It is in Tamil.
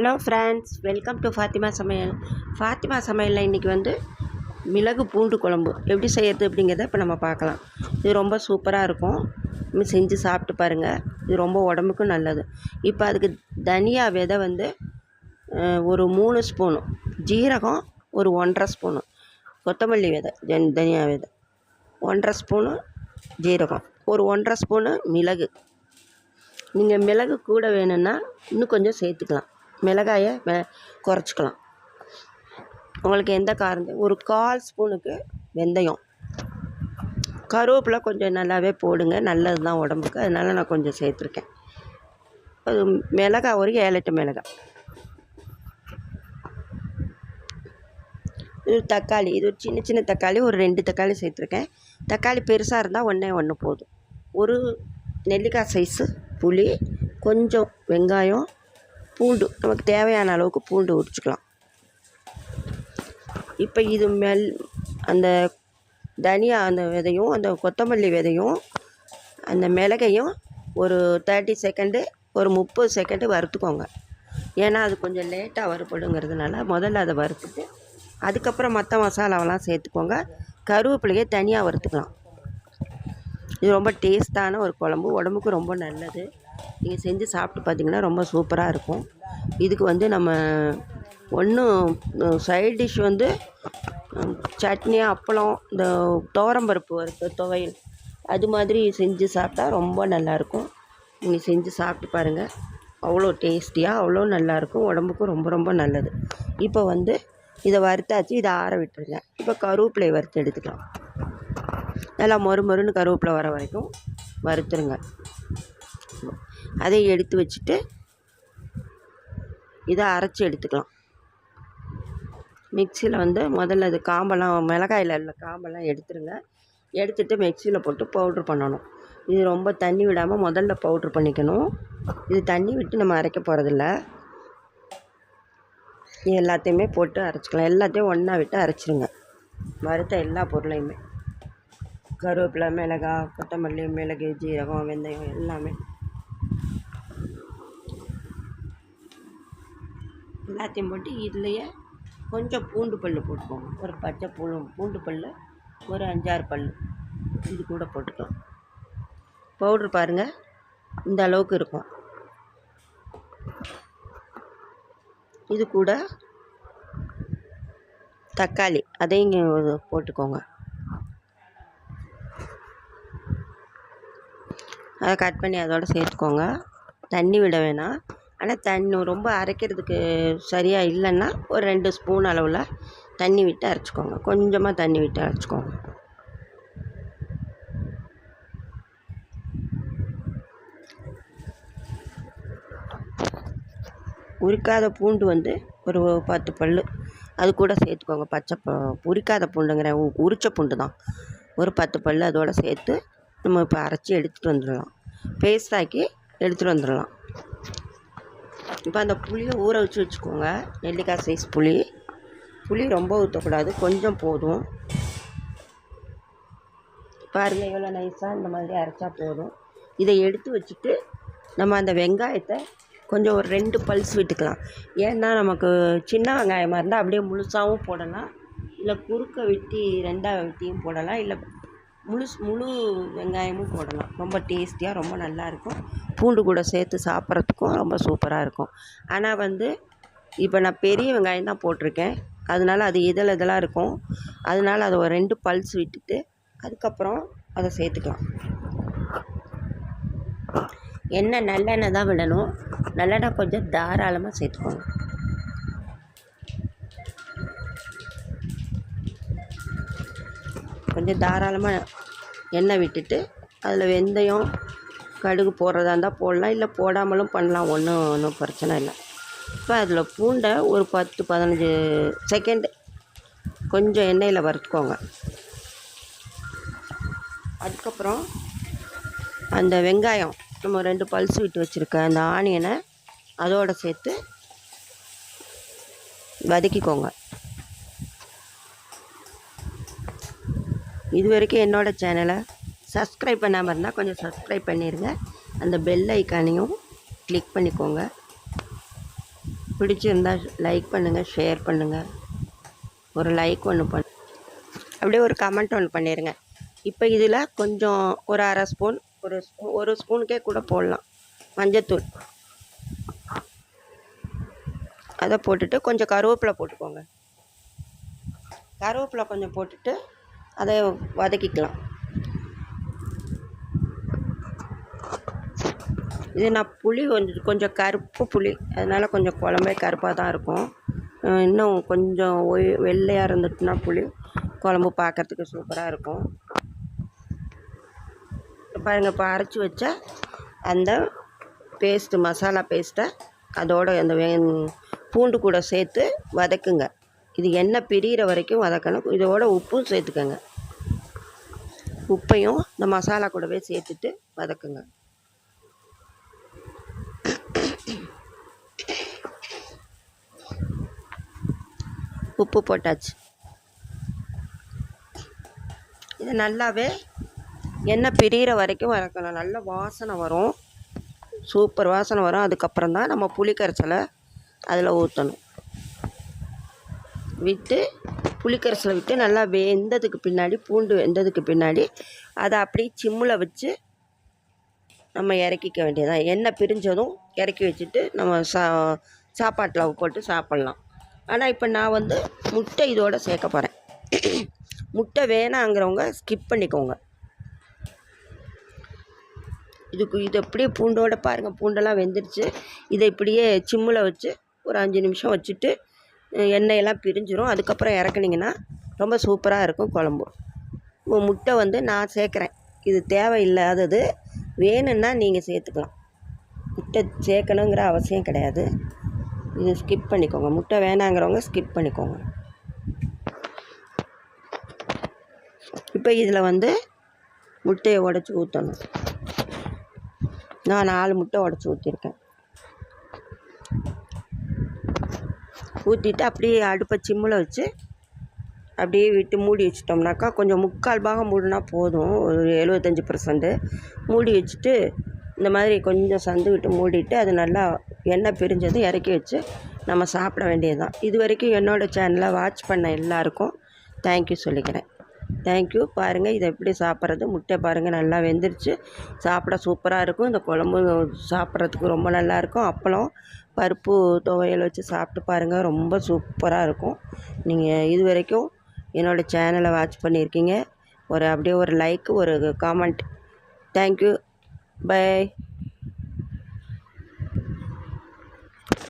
Hello friends welcome to Fatima சமையல். ஃபாத்திமா சமையலில் இன்றைக்கி வந்து மிளகு பூண்டு குழம்பு. எப்படி செய்கிறது அப்படிங்கிறத இப்போ நம்ம பார்க்கலாம். இது ரொம்ப சூப்பராக இருக்கும். செஞ்சு சாப்பிட்டு பாருங்கள் இது ரொம்ப உடம்புக்கும் நல்லது. இப்போ அதுக்கு தனியா விதை வந்து ஒரு மூணு ஸ்பூனு ஜீரகம் ஒரு ஒன்றரை ஸ்பூனு கொத்தமல்லி விதை தன் தனியா விதை. ஒன்றரை ஸ்பூனு ஜீரகம் ஒரு ஒன்றரை ஸ்பூனு மிளகு. நீங்கள் மிளகு கூட வேணும்னா இன்னும் கொஞ்சம் சேர்த்துக்கலாம். மிளகாயை மெ குறைச்சிக்கலாம். உங்களுக்கு எந்த காரம் ஒரு கால் ஸ்பூனுக்கு வெந்தயம். கருவேப்பிலை கொஞ்சம் நல்லாவே போடுங்க. நல்லது தான் உடம்புக்கு. அதனால நான் கொஞ்சம் சேர்த்துருக்கேன். அது மிளகா ஒரு ஏழெட்டு மிளகா மிளகாய். இது தக்காளி. இது ஒரு சின்ன சின்ன தக்காளி. ஒரு ரெண்டு தக்காளி சேர்த்துருக்கேன். தக்காளி பெருசாக இருந்தால் ஒன்றே ஒன்று போதும். ஒரு நெல்லிக்காய் சைஸு புளி கொஞ்சம் வெங்காயம் பூண்டு நமக்கு தேவையான அளவுக்கு பூண்டு உரிச்சுக்கலாம். இப்போ இது மெல் அந்த தனியா அந்த விதையும் அந்த கொத்தமல்லி விதையும் அந்த மிளகையும் ஒரு தேர்ட்டி செகண்டு ஒரு முப்பது செகண்டு வறுத்துக்கோங்க. ஏன்னா அது கொஞ்சம் லேட்டாக வறுப்படுங்கிறதுனால முதல்ல அதை வறுத்துட்டு அதுக்கப்புறம் மற்ற மசாலாவெல்லாம் சேர்த்துக்கோங்க. கருவேப்பிலையை தனியாக வறுத்துக்கலாம். இது ரொம்ப டேஸ்ட்டான ஒரு குழம்பு உடம்புக்கு ரொம்ப நல்லது. நீங்கள் செஞ்சு சாப்பிட்டு பார்த்தீங்கன்னா ரொம்ப சூப்பராக இருக்கும். இதுக்கு வந்து நம்ம ஒன்றும் சைட் டிஷ் வந்து சட்னி அப்பளம் இந்த துவரம்பருப்பு வறுத்த துவையல். அது மாதிரி செஞ்சு சாப்பிட்டா ரொம்ப நல்லாயிருக்கும் நீங்கள் செஞ்சு சாப்பிட்டு பாருங்கள் அவ்வளோ டேஸ்டியாக அவ்வளோ நல்லாயிருக்கும் உடம்புக்கும் ரொம்ப ரொம்ப நல்லது. இப்போ வந்து இதை வறுத்தாச்சு இதை ஆற விட்டுருங்க. இப்போ கருவேப்பிலையை வறுத்து எடுத்துக்கலாம். நல்லா மொறு மொறுன்னு கருவேப்பிலை வர வரைக்கும் வறுத்துருங்க. அதை எடுத்து வச்சுட்டு இதை அரைச்சி எடுத்துக்கலாம். மிக்சியில் வந்து முதல்ல அது காம்பெல்லாம் மிளகாயில் உள்ள காம்பெல்லாம் எடுத்துருங்க. எடுத்துட்டு மிக்சியில் போட்டு பவுட்ரு பண்ணணும். இது ரொம்ப தண்ணி விடாமல் முதல்ல பவுட்ரு பண்ணிக்கணும். இது தண்ணி விட்டு நம்ம அரைக்க போகிறதில்ல இது எல்லாத்தையுமே போட்டு அரைச்சிக்கலாம். எல்லாத்தையும் ஒன்றா விட்டு அரைச்சிருங்க. வறுத்த எல்லா பொருளையுமே. கருவேப்பிலை மிளகாய் கொத்தமல்லி மிளகு ஜீரகம் வெந்தயம் எல்லாமே. எல்லாத்தையும் போட்டு இதுலேயே கொஞ்சம் பூண்டு பல் போட்டுக்கோங்க. ஒரு பச்சை பூ பூண்டு பல் ஒரு அஞ்சாறு பல் இது கூட போட்டுக்கலாம். பவுட்ரு பாருங்கள் இந்த அளவுக்கு இருக்கும். இது கூட தக்காளி அதையும் போட்டுக்கோங்க. அதை கட் பண்ணி அதோட சேர்த்துக்கோங்க. தண்ணி விட வேணாம். ஆனால் தண்ணி ரொம்ப அரைக்கிறதுக்கு சரியாக இல்லைன்னா ஒரு ரெண்டு ஸ்பூன் அளவில் தண்ணி விட்டு அரைச்சிக்கோங்க. கொஞ்சமாக தண்ணி விட்டு அரைச்சிக்கோங்க. உரிக்காத பூண்டு வந்து ஒரு பத்து பல் அது கூட சேர்த்துக்கோங்க. பச்சை ப உரிக்காத பூண்டுங்கிற உ- உரிச்ச பூண்டு தான். ஒரு பத்து பல் அதோடு சேர்த்து நம்ம இப்போ அரைச்சி எடுத்துகிட்டு வந்துடலாம். பேஸ்டாக்கி எடுத்துகிட்டு வந்துடலாம். இப்போ அந்த புளியை ஊற வச்சு வச்சுக்கோங்க. நெல்லிக்காய் சைஸ் புளி. புளி ரொம்ப ஊற்றக்கூடாது. கொஞ்சம் போதும். பாருங்க எவ்வளோ நைஸாக இந்த மாதிரி அரைச்சா போதும். இதை எடுத்து வச்சுட்டு நம்ம அந்த வெங்காயத்தை கொஞ்சம் ஒரு ரெண்டு பல்ஸ் விட்டுக்கலாம். ஏன்னா நமக்கு சின்ன வெங்காயமாக இருந்தால் அப்படியே முழுசாகவும் போடலாம். இல்லை குறுக்க வெட்டி ரெண்டாக வெட்டியும் போடலாம். இல்லை முழு முழு வெங்காயமும் போடலாம். ரொம்ப டேஸ்டியாக ரொம்ப நல்லாயிருக்கும் பூண்டு கூட சேர்த்து சாப்பிட்றதுக்கும் ரொம்ப சூப்பராக இருக்கும். ஆனால் வந்து இப்போ நான் பெரிய வெங்காயம் தான் போட்டிருக்கேன். அதனால அது இதழ் இதழாக இருக்கும் அதனால அதை ஒரு ரெண்டு பல்ஸ் விட்டுட்டு அதுக்கப்புறம் அதை சேர்த்துக்கலாம். எண்ணெய் நல்லெண்ணெய் தான் விடணும். நல்லெண்ணெய் கொஞ்சம் தாராளமாக சேர்த்துக்கோங்க. கொஞ்சம் தாராளமாக எண்ணெய் விட்டுட்டு அதில் வெந்தயம் கடுகு போடுறதா இருந்தால் போடலாம். இல்லை போடாமலும் பண்ணலாம். ஒன்றும் ஒன்றும் பிரச்சனை இல்லை. இப்போ அதில் பூண்டை ஒரு பத்து பதினஞ்சு செகண்ட் கொஞ்சம் எண்ணெயில் வறுத்துக்கோங்க. அதுக்கப்புறம் அந்த வெங்காயம் நம்ம ரெண்டு பல்ஸ் விட்டு வச்சுருக்க அந்த ஆனியனை அதோடு சேர்த்து வதக்கிக்கோங்க. இது வரைக்கும் என்னோடய சேனலை சப்ஸ்கிரைப் பண்ணாமல் இருந்தால் கொஞ்சம் சப்ஸ்கிரைப் பண்ணிடுங்க அந்த பெல் ஐக்கானையும் கிளிக் பண்ணிக்கோங்க. பிடிச்சிருந்தா லைக் பண்ணுங்கள் ஷேர் பண்ணுங்கள் ஒரு லைக் ஒன்று பண்ணு அப்படியே ஒரு கமெண்ட் ஒன்று பண்ணிடுங்க இப்போ இதில் கொஞ்சம் ஒரு அரை ஸ்பூன் ஒரு ஸ்பூன் ஒரு ஸ்பூனுக்கே கூட போடலாம். மஞ்சத்தூள். அதை போட்டுட்டு கொஞ்சம் கருவேப்பிலை போட்டுக்கோங்க. கருவேப்பிலை கொஞ்சம் போட்டுட்டு அதை வதக்கிக்கலாம். இது நான் புளி கொஞ்சம் கொஞ்சம் கருப்பு புளி. அதனால் கொஞ்சம் குழம்பே கருப்பாக தான் இருக்கும். இன்னும் கொஞ்சம் ஒய் வெள்ளையாக இருந்துட்டுனா புளி குழம்பு பார்க்கறதுக்கு சூப்பராக இருக்கும். பாருங்கள் இப்போ அரைச்சி வச்ச அந்த பேஸ்ட்டு மசாலா பேஸ்ட்டை அதோட அந்த வே பூண்டு கூட சேர்த்து வதக்குங்க. இது எண்ணெய் பிரிகிற வரைக்கும் வதக்கணும். இதோட உப்பும் சேர்த்துக்கோங்க. உப்பையும் இந்த மசாலா கூடவே சேர்த்துட்டு வதக்குங்க. உப்பு போட்டாச்சு. இது நல்லாவே எண்ணெய் பிரிகிற வரைக்கும் வதக்கணும். நல்ல வாசனை வரும். சூப்பர் வாசனை வரும். அதுக்கப்புறம் தான் நம்ம புளி அதில் ஊற்றணும். விட்டு புளிக்கரைசலை விட்டு நல்லா வெந்ததுக்கு பின்னாடி பூண்டு வெந்ததுக்கு பின்னாடி அதை அப்படியே சிம்மில் வச்சு நம்ம இறக்கிக்க வேண்டியதான் எண்ணெய் பிரிஞ்சதும் இறக்கி வச்சுட்டு நம்ம சா சாப்பாட்டில் போட்டு சாப்பிட்லாம். ஆனால் இப்போ நான் வந்து முட்டை இதோடு சேர்க்க போகிறேன் முட்டை வேணாங்கிறவங்க ஸ்கிப் பண்ணிக்கோங்க. இதுக்கு இது அப்படியே பூண்டோட பாருங்கள் பூண்டெல்லாம் வெந்துருச்சு. இதை இப்படியே சிம்மில் வச்சு ஒரு அஞ்சு நிமிஷம் வச்சுட்டு எண்ணெயெல்லாம் பிரிஞ்சிரும். அதுக்கப்புறம் இறக்குனிங்கன்னா ரொம்ப சூப்பராக இருக்கும் குழம்பு. முட்டை வந்து நான் சேர்க்குறேன். இது தேவையில்லாதது. வேணும்னா நீங்கள் சேர்த்துக்கலாம். முட்டை சேர்க்கணுங்கிற அவசியம் கிடையாது. இது ஸ்கிப் பண்ணிக்கோங்க. முட்டை வேணாங்கிறவங்க ஸ்கிப் பண்ணிக்கோங்க. இப்போ இதில் வந்து முட்டையை உடச்சி ஊற்றணும் நான் நாலு முட்டை உடச்சி ஊற்றிருக்கேன் ஊற்றிட்டு அப்படியே அடுப்பை சிம்மில் வச்சு அப்படியே விட்டு மூடி வச்சிட்டோம்னாக்கா கொஞ்சம் முக்கால் பாகம் மூடினா போதும். ஒரு எழுபத்தஞ்சி பர்சன்ட்டு மூடி வச்சுட்டு இந்த மாதிரி கொஞ்சம் சந்து விட்டு மூடிட்டு அது நல்லா எண்ணெய் பிரிஞ்சதும் இறக்கி வச்சு நம்ம சாப்பிட வேண்டியது தான் இது வரைக்கும் என்னோடய சேனலை வாட்ச் பண்ண எல்லாருக்கும் தேங்க்யூ சொல்லிக்கிறேன். தேங்க்யூ பாருங்கள் இதை எப்படி சாப்பிட்றது? முட்டை பாருங்கள் நல்லா வெந்துருச்சு. சாப்பிட சூப்பராக இருக்கும். இந்த குழம்பு சாப்பிட்றதுக்கு ரொம்ப நல்லாயிருக்கும் அப்பளம் பருப்பு துவையல் வச்சு சாப்பிட்டு பாருங்கள் ரொம்ப சூப்பராக இருக்கும். நீங்கள் இது வரைக்கும் என்னோடய சேனலை வாட்ச் பண்ணியிருக்கீங்க. ஒரு அப்படியே ஒரு லைக் ஒரு காமெண்ட் தேங்க்யூ பை